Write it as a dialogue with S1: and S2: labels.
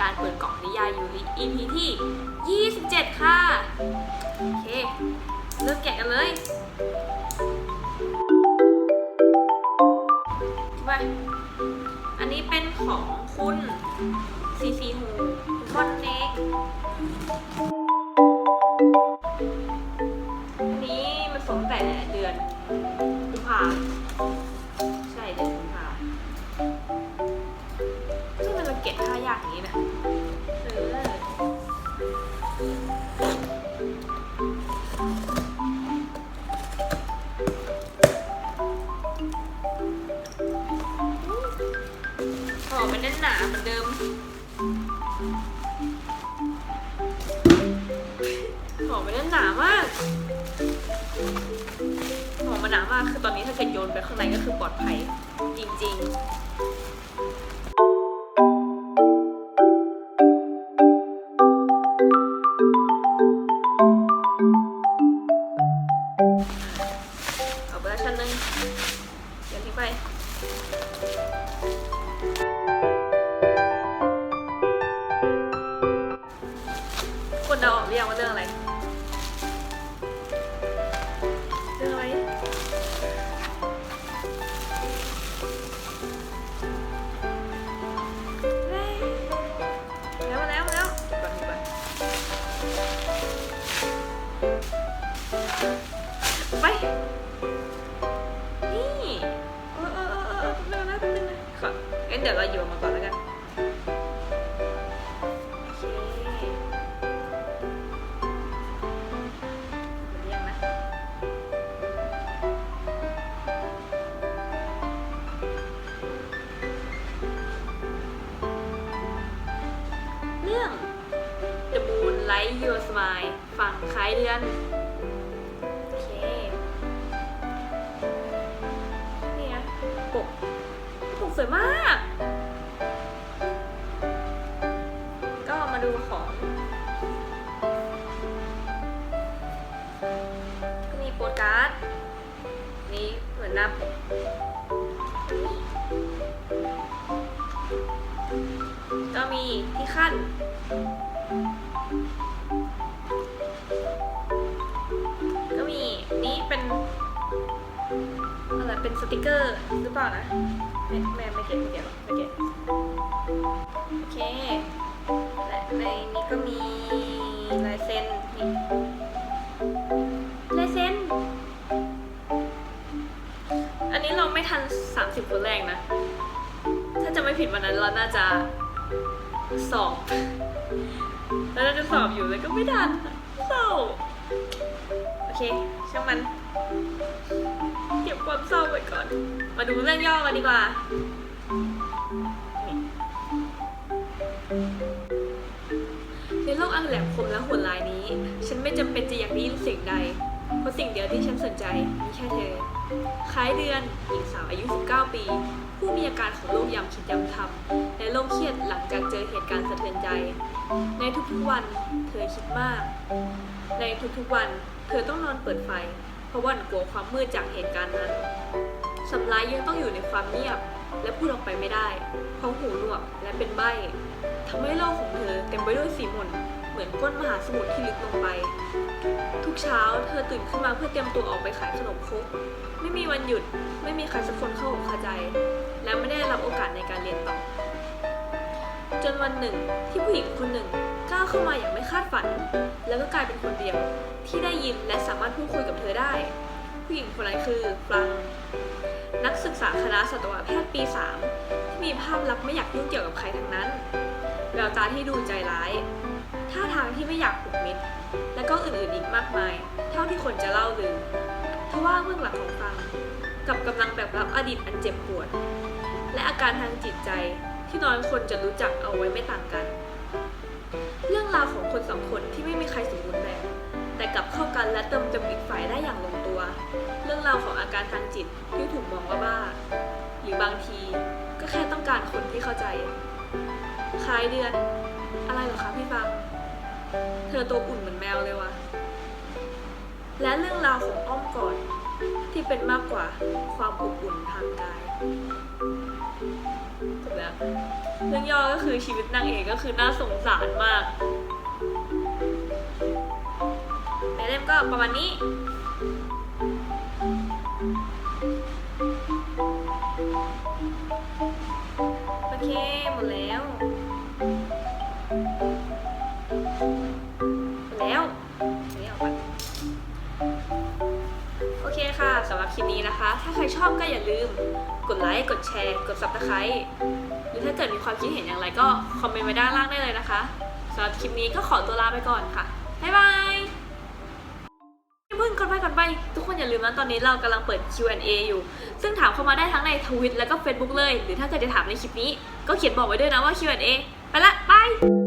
S1: การเปิดกล่องนิยายยูริ EP ที่ 27 ค่ะ โอเคเริ่มแกะกันเลยไปอันนี้เป็นของคุณซีซีฮูคอนเน็กนี้มันสมแต่เดือนกุมภาพันธ์ มันหนามากหอมันหนามาก คือตอนนี้ถ้าเกิดโยนไปข้างในก็คือปลอดภัย จริงๆเอาไปแล้วชั้นหนึ่งเดี๋ยวทิ้งไป ป๊บนึงนะของั้นเดี๋ยวเราอยู่มาก่อนแล้วกันโอเคเรียงนะเรื่อง The Moon Light Your Smile ฝั่งคล้ายเดือน สวยมาก ก็มาดูของ ก็มีโปสการ์ด นี่เหมือนนับก็มีที่ขั้น อะไรเป็นสติกเกอร์หรือเปล่านะไม่แม่ไม่เก็ตไม่เก็ตไม่เก็ตโอเค และในนี้ก็มีลายเซ็นนี่ลายเซ็นอันนี้เราไม่ทัน 30 คนแรกนะ ถ้าจะไม่ผิดวันนั้นเราน่าจะสอบแล้วน่าจะสอบอยู่เลยก็ไม่ทันเศร้าโอเค ช่างมัน เก็บความเศร้าไว้ก่อน มาดูเรื่องย่อกันดีกว่า ในโลกอันแหลมคมและโหดร้ายนี้ ฉันไม่จำเป็นจะอยากได้ยินเสียงใด เพราะสิ่งเดียวที่ฉันสนใจมีแค่เธอ คล้ายเดือนหญิงสาวอายุ 19 ปี ผู้มีอาการของโรคยำคิดยำทำและโรคเครียดหลังจากเจอเหตุการณ์สะเทือนใจ ในทุกๆวัน เธอคิดมาก ในทุกๆวัน เธอต้องนอนเปิดไฟ ราะหวันกลัวความมืดจากเหตุการณ์นั้นสำลายยังต้องอยู่ในความเงียบ และพูดออกไปไม่ได้ เพราะหูหนวกและเป็นใบ้ทำให้โลกของเธอเต็มไปด้วยสีหม่นเหมือนก้นมหาสมุทรที่ลึกลงไป ทุกเช้าเธอตื่นขึ้นมาเพื่อเตรียมตัวออกไปขายขนมครกไม่มีวันหยุด ไม่มีใครสักคนเข้าอกเข้าใจ และไม่ได้รับโอกาสในการเรียนต่อ จนวันหนึ่งที่ผู้หญิงคนหนึ่งก้าวเข้ามาอย่างไม่คาดฝัน แล้วก็กลายเป็นคนเดียวที่ได้ยินและสามารถพูดคุยกับเธอได้ ผู้หญิงคนนั้นคือฟรัง นักศึกษาคณะสัตวแพทย์ปี 3 ที่มีภาพลักษณ์ไม่อยากยุ่งเกี่ยวกับใครทั้งนั้นแววตาที่ดูใจร้ายท่าทางที่ไม่อยากผูกมิตรและก็อื่นๆอีกมากมาย เท่าที่คนจะเล่าลือทว่าเบื้องหลังของฟัง กับกำลังแบบรับอดีตอันเจ็บปวด และอาการทางจิตใจ ที่น้อยคนจะรู้จักเอาไว้ไม่ต่างกัน เรื่องราวของคนสองคนที่ไม่มีใครสมบูรณ์แบบ แต่กลับเข้ากันและเติมเต็มอีกฝ่ายได้อย่างลงตัว เรื่องราวของอาการทางจิตที่ถูกมองว่าบ้า หรือบางทีก็แค่ต้องการคนที่เข้าใจ คล้ายเดือน อะไรเหรอคะพี่ฟัง เธอตัวอุ่นเหมือนแมวเลยว่ะ และเรื่องราวของอ้อมกอดที่เป็นมากกว่าความอบอุ่นทางกาย เรื่องย่อก็คือชีวิตนางเอกก็คือน่าสงสารมากในเล่มก็ประมาณนี้โอเคหมดแล้วหมดแล้วนี่เอาไปโอเคค่ะสำหรับคลิปนี้นะคะ ถ้าใครชอบก็อย่าลืม กดไลค์ กดแชร์ กดซับสไคร b e รือถ้าเกิดมีความคิดเห็นอย่างไรก็คอมเมนต์ไว้ด้านล่างได้เลยนะคะสำหรับคลิปนี้ก็ขอตัวลาไปก่อนค่ะ บ๊ายบายเพิ่งก่อนไปก่อนไป ทุกคนอย่าลืมนะตอนนี้เรากำลังเปิด Q&A อยู่ ซึ่งถามเข้ามาได้ทั้งในทวิตแล้วก็ Facebook เลย หรือถ้าเกิดจะถามในคลิปนี้ ก็เขียนบอกไว้ด้วยนะว่า Q&A ไปละบาย